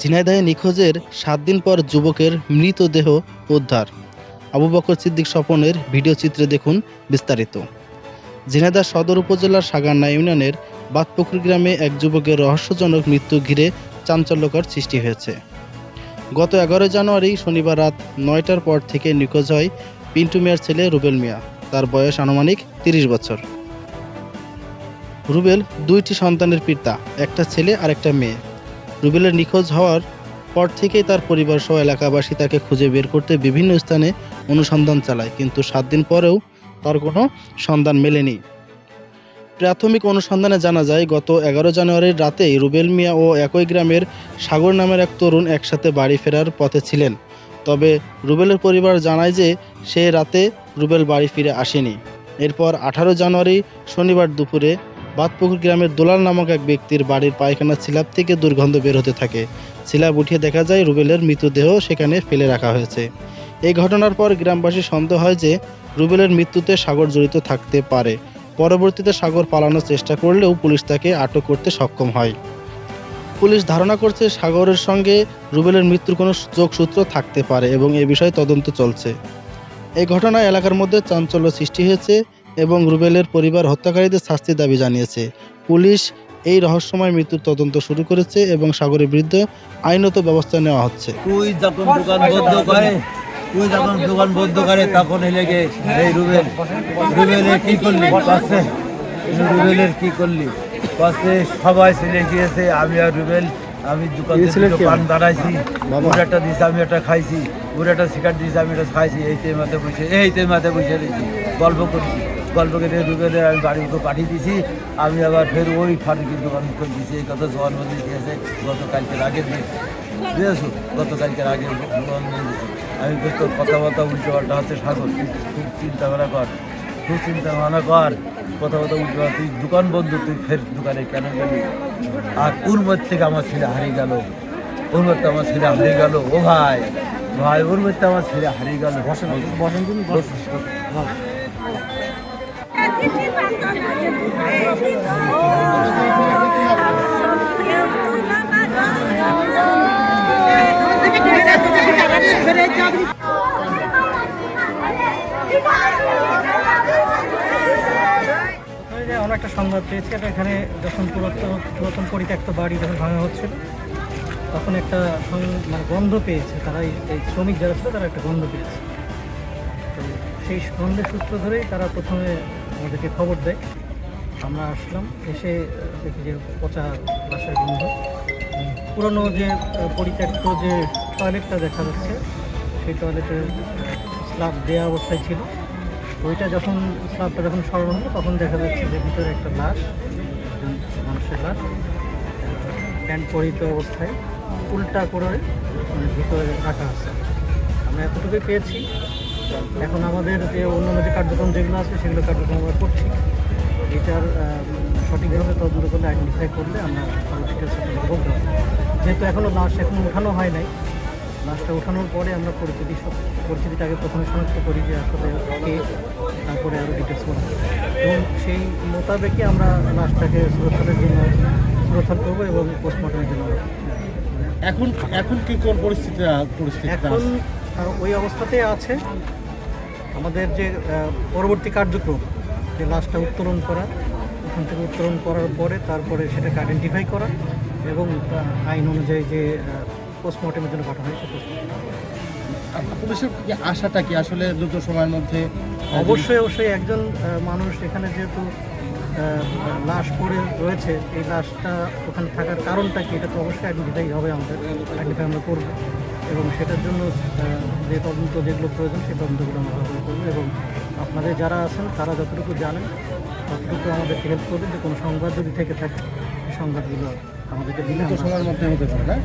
ঝিনাইদহে নিখোঁজের সাত দিন পর যুবকের মৃতদেহ উদ্ধার। আবু বকর সিদ্দিক স্বপনের ভিডিও চিত্রে দেখুন বিস্তারিত। ঝিনাইদহ সদর উপজেলার সাগান্না ইউনিয়নের বাতপুকুর গ্রামে এক যুবকের রহস্যজনক মৃত্যু ঘিরে চাঞ্চল্যকর সৃষ্টি হয়েছে। গত এগারো জানুয়ারি শনিবার রাত নয়টার পর থেকে নিখোঁজ হয় পিন্টু মিয়ার ছেলে রুবেল মিয়া। তার বয়স আনুমানিক তিরিশ বছর। রুবেল দুইটি সন্তানের পিতা, একটা ছেলে আর একটা মেয়ে। রুবেলের নিখোঁজ হওয়ার পর থেকেই তার পরিবার সহ এলাকাবাসী তাকে খুঁজে বের করতে বিভিন্ন স্থানে অনুসন্ধান চালায়, কিন্তু সাত দিন পরেও তার কোনো সন্ধান মেলেনি। প্রাথমিক অনুসন্ধানে জানা যায়, গত এগারো জানুয়ারির রাতেই রুবেল মিয়া ও একই গ্রামের সাগর নামের এক তরুণ একসাথে বাড়ি ফেরার পথে ছিলেন। তবে রুবেলের পরিবার জানায় যে সে রাতে রুবেল বাড়ি ফিরে আসেনি। এরপর আঠারো জানুয়ারি শনিবার দুপুরে বাতপুকুর গ্রামের দোলাল নামক এক ব্যক্তির বাড়ির পায়খানা ছিলাপ থেকে দুর্গন্ধ বের হতে থাকে। ছিলাপ উঠিয়ে দেখা যায় রুবেলের মৃতদেহ সেখানে ফেলে রাখা হয়েছে। এই ঘটনার পর গ্রামবাসী সন্দেহ হয় যে রুবেলের মৃত্যুতে সাগর জড়িত থাকতে পারে। পরবর্তীতে সাগর পালানোর চেষ্টা করলেও পুলিশ তাকে আটক করতে সক্ষম হয়। পুলিশ ধারণা করছে সাগরের সঙ্গে রুবেলের মৃত্যুর কোনো যোগসূত্র থাকতে পারে এবং এ বিষয়ে তদন্ত চলছে। এই ঘটনায় এলাকার মধ্যে চাঞ্চল্য সৃষ্টি হয়েছে। এবং রুবেলের পরিবার হত্যাকারীদের শাস্তির দাবি জানিয়েছে। পুলিশ এই রহস্যময় মৃত্যুর তদন্ত শুরু করেছে এবং সাগরের বিরুদ্ধে আইনত ব্যবস্থা নেওয়া হচ্ছে। তুই যখন দোকান বন্ধ করে তুই যখন দোকান বন্ধ করে তখন এই রুবেল রুবেলের কি করলি? পাশে রুবেলের কি করলি? পাশে সবাই ছেলে গিয়েছে আমি আর রুবেল আমি দোকান দোকান দাঁড়াইছি বুড়াটা দিয়েছি আমি একটা খাইছি বুড়াটা শিকার দিয়েছি আমি একটা খাইছি এই মাথায় বসে এই মাথায় বসে রয়েছি গল্প করছি। গল্প করে রুবেলের আমি বাড়ি তো পাঠিয়ে দিয়েছি। আমি আবার ফের ওই ফাটুকির দোকান করে দিয়েছি। এই কথা জন্মদিন দিয়েছে গতকালকের আগের দিন। বুঝেছ? গতকালকের আগে জন্মদিন দিয়েছি আমি তোর কথাবার্তা উল্টো পাল্টা হচ্ছে, সাগর। খুব চিন্তা ভাবনা কর। খুব চিন্তা ভাবনা কর। কথাবার্তা উল্টো তুই দোকান বন্ধ, তুই ফের দোকানে কেন গেলি? আর মধ্যে থেকে আমার ছেলে হারিয়ে গেল? ওর মধ্যে আমার ছেলে হারিয়ে গেল? ও ভাই। ভাই মধ্যে আমার ছেলে হারিয়ে গেল? বসেন। বসেন তুমি ওই যে আমরা একটা সংবাদ পেয়েছি এটা এখানে যখন পুরাতন পুরাতন পরিত্যক্ত বাড়ি যখন ভাঙা হচ্ছিল, তখন একটা মানে গন্ধ পেয়েছে। তারা এই শ্রমিক যারা ছিল, তারা একটা গন্ধ পেয়েছে। তো সেই গন্ধের সূত্র ধরেই তারা প্রথমে আমাদেরকে খবর দেয়। আমরা আসলাম, এসে দেখি যে পচা বাসার গন্ধ। পুরনো যে পরিত্যক্ত যে টয়লেটটা দেখা যাচ্ছে, সেই টয়লেটের স্ল্যাব দেওয়া অবস্থায় ছিল। ওইটা যখন স্লাবটা যখন সরানো হলো, তখন দেখা যাচ্ছে যে ভিতরে একটা লাশ মানুষের লাশ প্যান্ট পরিত অবস্থায় উল্টা করে মানে ভিতরে রাখা আছে। আমরা এতটুকুই পেয়েছি। এখন আমাদের যে অন্যান্য যে কার্যক্রম যেগুলো আছে, সেগুলো কার্যক্রম আমরা করছি। এটার সঠিকভাবে তদন্ত করলে আইডেন্টিফাই করলে আমরা সেটা বলতে পারব যেহেতু এখনও লাশ এখন উঠানো হয় নাই লাশটা ওঠানোর পরে আমরা পরিচিতি সব আগে প্রথমে শনাক্ত করি যে আসলে কে তারপরে আরও ডিটেলস হবে। এবং সেই মোতাবেকই আমরা লাশটাকে সুরক্ষার জন্য সুরক্ষা করব এবং পোস্টমর্টমের জন্য। এখন এখন কি কোন পরিস্থিতি পরিস্থিতি এখন ওই অবস্থাতেই আছে। আমাদের যে পরবর্তী কার্যক্রম যে লাশটা উত্তোলন করা ওখান থেকে উত্তোলন করার পরে তারপরে সেটাকে আইডেন্টিফাই করা এবং আইন অনুযায়ী যে পোস্টমর্টমের জন্য পাঠানো হয় সে postmortem। পুলিশের আশাটা কি আসলে দ্রুত সময়ের মধ্যে অবশ্যই অবশ্যই একজন মানুষ এখানে যেহেতু লাশ পড়ে রয়েছে এই লাশটা ওখানে থাকার কারণটা কি এটা তো অবশ্যই আইডেন্টিফাই হবে আমাদের আইডেন্টিফাই আমরা করব এবং সেটার জন্য যে তদন্ত যেগুলো প্রয়োজন সেই তদন্তগুলো আমরা করব এবং আপনাদের যারা আছেন তারা যতটুকু জানেন ততটুকু আমাদেরকে হেল্প করবেন যে কোনো সংবাদ যদি থেকে থাকে সেই সংবাদগুলো আমাদেরকে দিলে সময়ের মধ্যে হতে পারে না?